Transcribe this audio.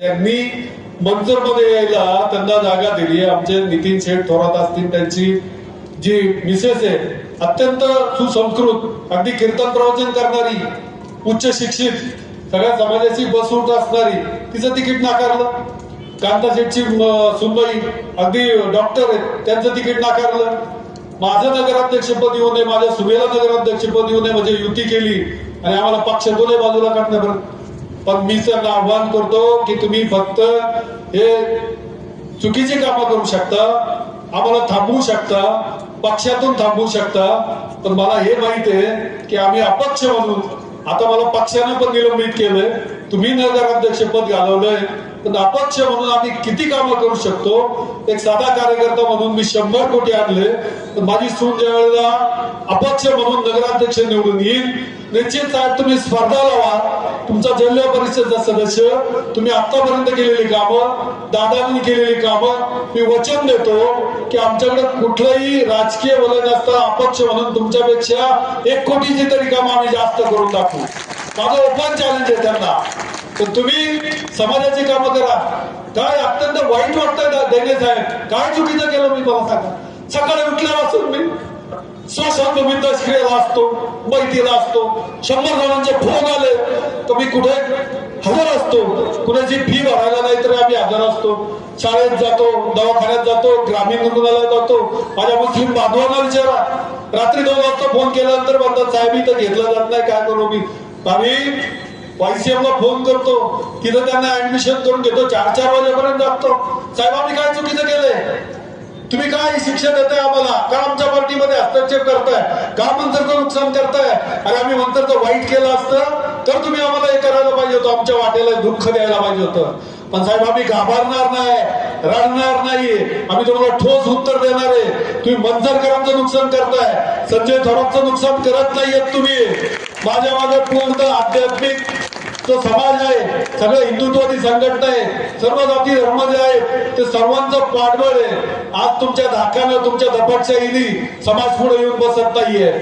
यांनी मंचरमध्ये यायला त्यांना जागा दिली. आमचे नितीन शेठ थोरात असतील त्यांची जी मिसेस आहे अत्यंत सुसंस्कृत अगदी कीर्तन प्रवचन करणारी उच्च शिक्षित सगळ्या समाजाची बसूट असणारी तिचं तिकीट नाकारलं. कांता शेठची सुनबाई अगदी डॉक्टर आहेत त्यांचं तिकीट नाकारलं. माझं नगराध्यक्षपद येऊ नये माझ्या सुभेला नगराध्यक्षपद येऊ नये म्हणजे युती केली आणि आम्हाला पक्ष दोन्ही बाजूला काढण्यापर्यंत पण मी सर आव्हान करतो की तुम्ही फक्त हे चुकीची कामं करू शकता आम्हाला थांबवू शकता पक्षातून थांबवू शकता. पण मला हे माहीत आहे की आम्ही अपक्ष म्हणून आता मला पक्षानं पण निलंबित केलंय. तुम्ही नगराध्यक्षपद घालवलंय पण अपक्ष म्हणून आम्ही किती कामं करू शकतो? एक साधा कार्यकर्ता म्हणून मी शंभर कोटी आणले तर माझी सून ज्या वेळेला अपक्ष म्हणून नगराध्यक्ष निवडून येईल निश्चित साहेब तुम्ही स्पर्धा लावा. तुमचा जिल्हा परिषदचा सदस्य तुम्ही आतापर्यंत केलेली कामं दादांनी केलेली कामं मी वचन देतो की आमच्याकडे कुठलंही राजकीय वलन असता अपक्ष म्हणून तुमच्यापेक्षा एक कोटीची तरी कामं आम्ही जास्त करून दाखवू. माझा ओपन चॅलेंज आहे त्यांना. तर तुम्ही समाजाची कामं करा. काय अत्यंत वाईट वाटतंय दैने साहेब. काय चुकीचं केलं मी मला सांगा. सकाळी उठल्यापासून मी स्वसंघ क्रियेला असतो बैठीला असतो. शंभर जणांचे फोन आले. तर मी कुठे? हजर असतो. कुणाची फी भरायला नाही तरी आम्ही हजर असतो. शाळेत जातो दवाखान्यात जातो ग्रामीण रुग्णालयात जातो. माझ्या मुस्लिम बांधवांना विचारा. रात्री दोन वाजता फोन केल्यानंतर म्हणतात साहेब इथं घेतला जात नाही. काय करू मी? आम्ही वायसीएमला फोन करतो. तिथं त्यांना ऍडमिशन करून घेतो. चार चार वाजेपर्यंत जातो. साहेब आम्ही काय चुकीचं केलंय? तुम्ही काय शिक्षण देताय आम्हाला? का आमच्या पार्टीमध्ये हस्तक्षेप करताय? का मंत्रचं नुकसान करताय? अरे आम्ही मंत्रचं वाईट केलं असतं तर तुम्ही आम्हाला हे करायला पाहिजे होतं. आमच्या वाटेला दुःख द्यायला पाहिजे होतं. पण साहेब आम्ही घाबरणार नाही रडणार नाही. आम्ही तुम्हाला ठोस उत्तर देणार आहे. तुम्ही मंजरकरांचं नुकसान करताय संजय थोरातचं नुकसान करत नाहीयेत तुम्ही. माझ्या माझं पूर्ण आध्यात्मिक जो समाज आहे सगळं हिंदुत्वादी संघटना आहे सर्व जाती धर्म जे आहेत ते सर्वांचं पाठबळ आहे. आज तुमच्या धाकानं तुमच्या दपटशाहीनी समाज पुढे येऊन बसत नाहीये.